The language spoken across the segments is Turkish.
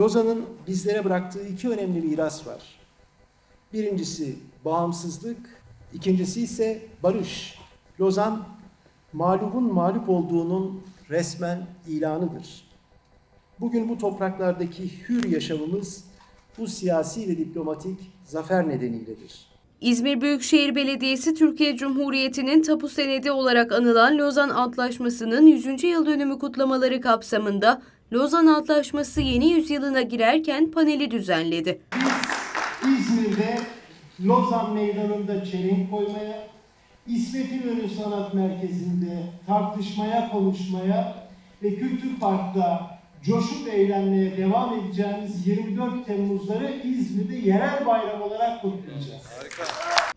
Lozan'ın bizlere bıraktığı iki önemli miras var. Birincisi bağımsızlık, ikincisi ise barış. Lozan, mağlubun mağlup olduğunun resmen ilanıdır. Bugün bu topraklardaki hür yaşamımız bu siyasi ve diplomatik zafer nedeniyledir. İzmir Büyükşehir Belediyesi Türkiye Cumhuriyeti'nin tapu senedi olarak anılan Lozan Antlaşması'nın 100. yıl dönümü kutlamaları kapsamında Lozan Antlaşması yeni yüzyılına girerken paneli düzenledi. İzmir'de Lozan Meydanı'nda çelenk koymaya, İsmet İnönü Sanat Merkezi'nde tartışmaya, konuşmaya ve Kültür Park'ta coşup eğlenmeye devam edeceğimiz 24 Temmuzları İzmir'de yerel bayram olarak kutlayacağız.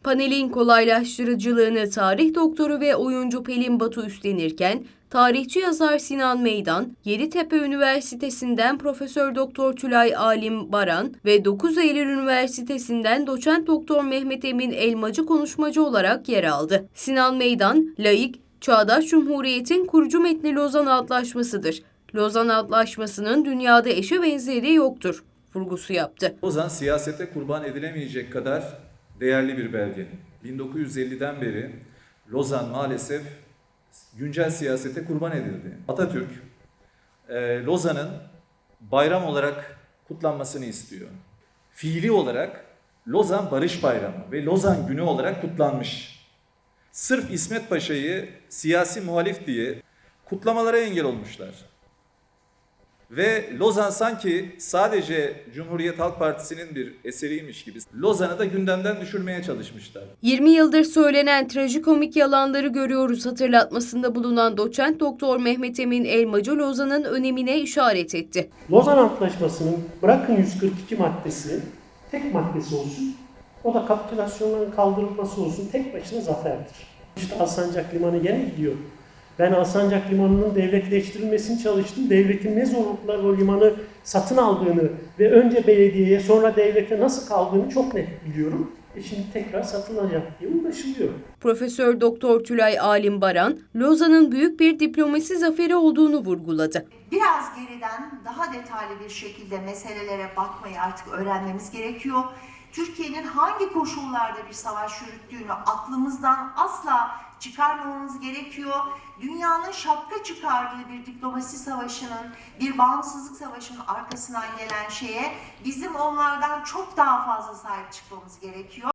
Panelin kolaylaştırıcılığını tarih doktoru ve oyuncu Pelin Batu üstlenirken, tarihçi yazar Sinan Meydan, Yeditepe Üniversitesi'nden Profesör Doktor Tülay Alim Baran ve 9 Eylül Üniversitesi'nden Doçent Doktor Mehmet Emin Elmacı konuşmacı olarak yer aldı. Sinan Meydan, laik, Çağdaş Cumhuriyet'in kurucu metni Lozan Antlaşması'dır. Lozan Antlaşması'nın dünyada eşi benzeri yoktur vurgusu yaptı. Lozan siyasete kurban edilemeyecek kadar değerli bir belge. 1950'den beri Lozan maalesef güncel siyasete kurban edildi. Atatürk e, Lozan'ın bayram olarak kutlanmasını istiyor. Fiili olarak Lozan Barış Bayramı ve Lozan Günü olarak kutlanmış. Sırf İsmet Paşa'yı siyasi muhalif diye kutlamalara engel olmuşlar. Ve Lozan sanki sadece Cumhuriyet Halk Partisi'nin bir eseriymiş gibi Lozan'ı da gündemden düşürmeye çalışmışlar. 20 yıldır söylenen trajikomik yalanları görüyoruz hatırlatmasında bulunan doçent doktor Mehmet Emin Elmacı Lozan'ın önemine işaret etti. Lozan Antlaşması'nın bırakın 142 maddesi tek maddesi olsun. O da kapitülasyonların kaldırılması olsun. Tek başına zaferdir. İşte Alsancak Limanı yine gidiyor. Ben Alsancak Limanı'nın devletleştirilmesini çalıştım. Devletin ne zorluklarla o limanı satın aldığını ve önce belediyeye sonra devlete nasıl kaldığını çok net biliyorum. E şimdi tekrar satılacak diye uğraşılıyor. Profesör Doktor Tülay Alim Baran, Lozan'ın büyük bir diplomasi zaferi olduğunu vurguladı. biraz geriden daha detaylı bir şekilde meselelere bakmayı artık öğrenmemiz gerekiyor. Türkiye'nin hangi koşullarda bir savaş yürüttüğünü aklımızdan asla çıkarmamamız gerekiyor. Dünyanın şapka çıkardığı bir diplomasi savaşının, bir bağımsızlık savaşının arkasından gelen şeye bizim onlardan çok daha fazla sahip çıkmamız gerekiyor.